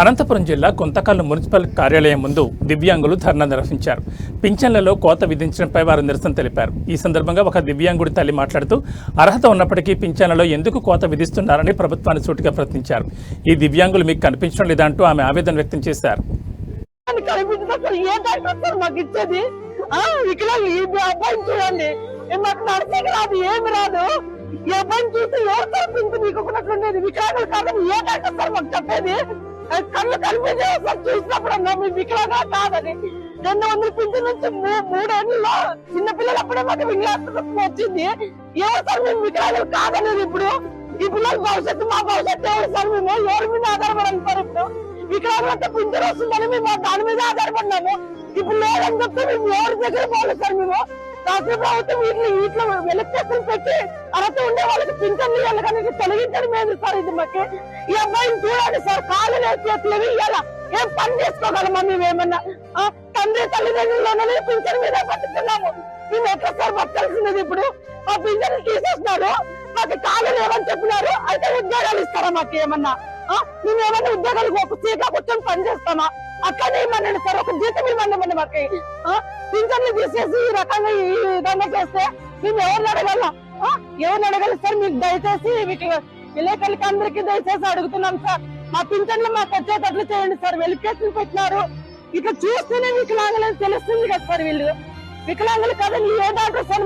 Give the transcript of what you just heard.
అనంతపురం జిల్లా కొంతకాలం మున్సిపల్ కార్యాలయం ముందు దివ్యాంగులు ధర్నా నిర్వహించారు. పింఛన్లలో కోత విధించడంపై వారు నిరసన తెలిపారు. ఈ సందర్భంగా ఒక దివ్యాంగుడి తల్లి మాట్లాడుతూ అర్హత ఉన్నప్పటికీ పింఛన్లలో ఎందుకు కోత విధిస్తున్నారని ప్రభుత్వాన్ని సూటిగా ప్రశ్నించారు. ఈ దివ్యాంగులు మీకు కనిపించడం లేదంటూ ఆమె ఆవేదన వ్యక్తం చేశారు. ఏమి రాదు. చూసి ఎవరు మీకు ఒకనట్లుండేది వికలాంగులు కాదని ఏ డాక్టర్ సార్ మాకు చెప్పేది? కళ్ళు కనిపించే చూసినప్పుడు మీ వికలాంగా కాదని. రెండు వందల పింఛన్ నుంచి మూడేళ్ళలో చిన్నపిల్లలు పిల్లలు అప్పుడే మాకు వికలాంగత్వం వచ్చింది. ఎవరు సార్ మేము వికలాంగులు కాదనేది ఇప్పుడు. ఈ పిల్లల భవిష్యత్తు మా భవిష్యత్తు ఎవరు సార్ మేము? ఎవరి మీద ఆధారపడాలి సార్ ఇప్పుడు? వికలాంగులంతా పింఛన్ వస్తుందని మేము దాని మీద ఆధారపడినాము. ఇప్పుడు లేదని చెప్తే మేము ఎవరి దగ్గర పోలేదు సార్ మేము? రాష్ట్ర ప్రభుత్వం వీటిని వీటిలో వెలుక్కేసులు పెట్టి అర్హత ఉండే వాళ్ళకి పింఛన్లు ఇవ్వాలి తొలగించడం లేదు సార్ ఇది మాకు? ఈ అబ్బాయిని చూడండి సార్ కాలు లేదు చేతులు ఏం పని చేసుకోగలమా మేమేమన్నా ఆ, తండ్రి తల్లిదండ్రులలోనే పింఛన్ మీద పట్టుకున్నాము మేము ఎట్లా సార్ బతకాల్సినది ఇప్పుడు? ఆ పింఛన్ తీసేస్తున్నారు మాకు కాలు లేవని చెప్పినారు అయితే ఉద్యోగాలు ఇస్తారా మాకు ఏమన్నా? మేము ఏమన్నా ఉద్యోగాలకు ఒక సీట్లో కూర్చొని పని చేస్తామా? అక్కడే ఇవ్వమండి సార్ ఒక జీతం ఇవ్వండి మాకు. ఆ, పింఛన్లు తీసేసి ఈ రకంగా ఈ విధంగా చేస్తే మేము ఎవరిని అడగల ఆ, ఎవరిని అడగాలి సార్ మీకు దయచేసి మీకు విలేకరులకి అందరికి దయచేసి అడుగుతున్నాం సార్. మా పింఛన్లు మాకు వచ్చేటట్లు చేయండి సార్. వెలికేసులు పెట్టినారు. ఇట్లా చూస్తేనే వికలాంగులని తెలుస్తుంది కదా సార్ వీళ్ళు. వికలాంగులు కదండి ఏ డాక్టర్ సార్